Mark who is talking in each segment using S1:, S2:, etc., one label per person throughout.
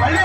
S1: பள்ளி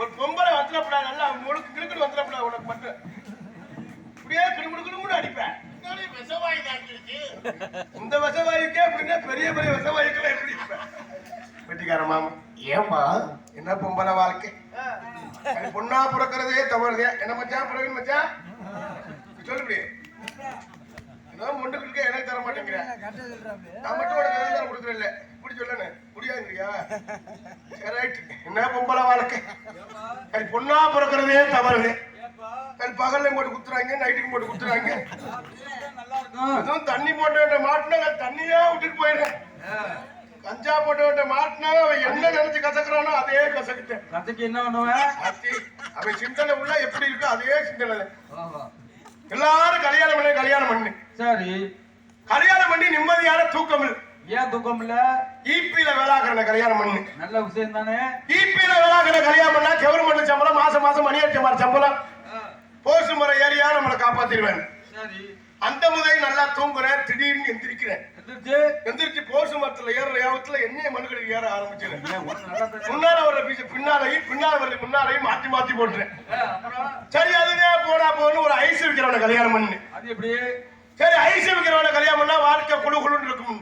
S2: ஒரு பொம்பளை வந்துடப்படா நல்லா முழுக்கு கிழக்கு வந்துடப்படா உனக்கு மட்டும். இப்படியே கிடுமுடு அடிப்பேன்.
S3: விஷவாயு
S2: இந்த விசவாய்க்கே அப்படின்னா பெரிய பெரிய விசவாய்க்கெல்லாம் எப்படி வெட்டிக்கார மாமா
S1: ஏமா
S2: என்ன பொம்பளை வாழ்க்கை? பொண்ணா பிறக்கிறதே தவறுதே. என்ன மச்சான் பிறகு மச்சான்? சொல்லுபடி என்ன முண்டுக்கு எனக்கு தர மாட்டேங்கிறேன் நான் மட்டும் உனக்கு தர கொடுக்குறேன் இல்ல. இப்படி சொல்லணு முடியாதுங்கறியா சரி ரைட் என்ன பொம்பளை வாழ்க்கை? அது பொண்ணா பிறக்கிறதே தவறுதே அது பகல்லையும் போட்டு குத்துறாங்க நைட்டுக்கும் போட்டு குத்துறாங்க. அதுவும் தண்ணி போட்ட மாட்டினா நான் தண்ணியா விட்டுட்டு போயிடுறேன். கஞ்சா போட்ட வேண்டிய மாட்டினா அவன் என்ன நினைச்சு கசக்குறானோ அதே கசக்கிட்டேன்.
S4: கதைக்கு என்ன பண்ணுவேன்
S2: அவன் சிந்தனை உள்ள எப்படி இருக்கோ அதே சிந்தனை தான். எல்லாரும் கல்யாணம்
S4: சரி.
S2: கல்யாணம் பண்ணி நிம்மதியான தூக்கம் இல்லை
S4: ஏன் தூக்கம் இல்ல
S2: ஈபியில வேளாக்கிறன கல்யாணம் பண்ணு.
S4: நல்ல விஷயம் தானே?
S2: ஈபியில வேளாக்கிற கல்யாணம் பண்ணா கவர்மெண்ட் சம்பளம் மாசம் மாசம் மணி அடிச்ச மாதிரி சம்பளம். போஸ்ட் முறை ஏரியா நம்மளை காப்பாத்திடுவேன்.
S4: சரி.
S2: அந்த முதல் நல்லா தூங்குறேன் திடீர்னு எந்திரிக்கிறேன்.
S4: எந்திரிச்சு.
S2: போஸ்ட் மரத்துல ஏற யாபத்துல என்னைய மனுக்களுக்கு ஏற ஆரம்பிச்சிருக்கேன். முன்னால வர பீச்ச பின்னாலையும் பின்னால வர முன்னாலையும் மாத்தி மாத்தி போட்டுறேன் சரி அதுவே போனா போன்னு ஒரு ஐஸ் விற்கிறவன கல்யாணம் பண்ணு.
S4: அது எப்படி?
S2: சரி ஐஸ் விற்கிறவன கல்யாணம் பண்ணா வாழ்க்கை குழு குழுன்னு இருக்கும்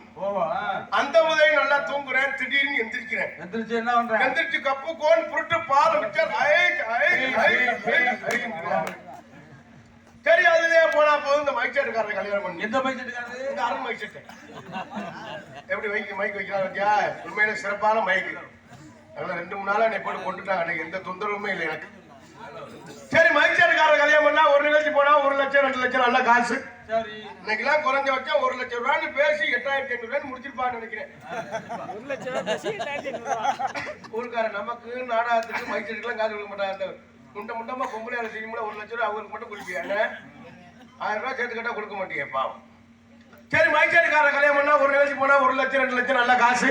S2: அந்த முதல் நல்லா தூங்குறேன் திடீர்னு எந்திரிக்கிறேன்
S4: எந்திரிச்சு என்ன பண்றேன்
S2: எந்திரிச்சு கப்பு கோன் புருட்டு பால் ஐ சரி அதுவே போனா போதும் இந்த மைச்சேட்டுக்காரன் கல்யாணம் பண்ணு
S4: எந்த பைசா இருக்காது
S2: இந்த அருண் மைக் செட்டு எப்படி மைக் மைக் வைக்கிறான் பத்தியா உண்மையில சிறப்பான மைக் அதனால ரெண்டு மூணு நாளா என்னை போட்டு கொண்டுட்டாங்க அன்னைக்கு எந்த தொந்தரவுமே இல்லை எனக்கு சரி மைக் செட்டுக்காரன் கல்யாணம் பண்ணா ஒரு நிகழ்ச்சி போனா ஒரு லட்சம் ரெண்டு லட்சம் நல்ல காசு.
S4: சரி.
S2: இன்னைக்கெல்லாம் குறைஞ்ச வச்சா ஒரு லட்சம் ரூபான்னு பேசி எட்டாயிரத்தி ஐநூறு ரூபாய் முடிச்சிருப்பான்னு நினைக்கிறேன். ஊருக்காரன் நமக்கு நாடகத்துக்கு மைக் செட்டுக்கெல்லாம் காசு கொடுக்க மாட்டாங்க. முண்டை முண்டமா பொம்பளை செய்யும்போது ஒரு லட்சம் ரூபாய் அவங்களுக்கு மட்டும் கொடுப்பியா என்ன? ஆயிரம் ரூபாய் சேர்த்து கேட்டா கொடுக்க மாட்டீங்க பாவம். சரி மைச்சேரிக்காரன் கல்யாணம் பண்ணா ஒரு நிகழ்ச்சி போனா ஒரு லட்சம் ரெண்டு லட்சம் நல்ல காசு.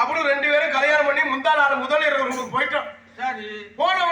S2: அப்புறம் ரெண்டு பேரும் கல்யாணம் பண்ணி முந்தா நாள் முதல் இரவு போயிட்டோம்.
S4: சரி.
S2: போன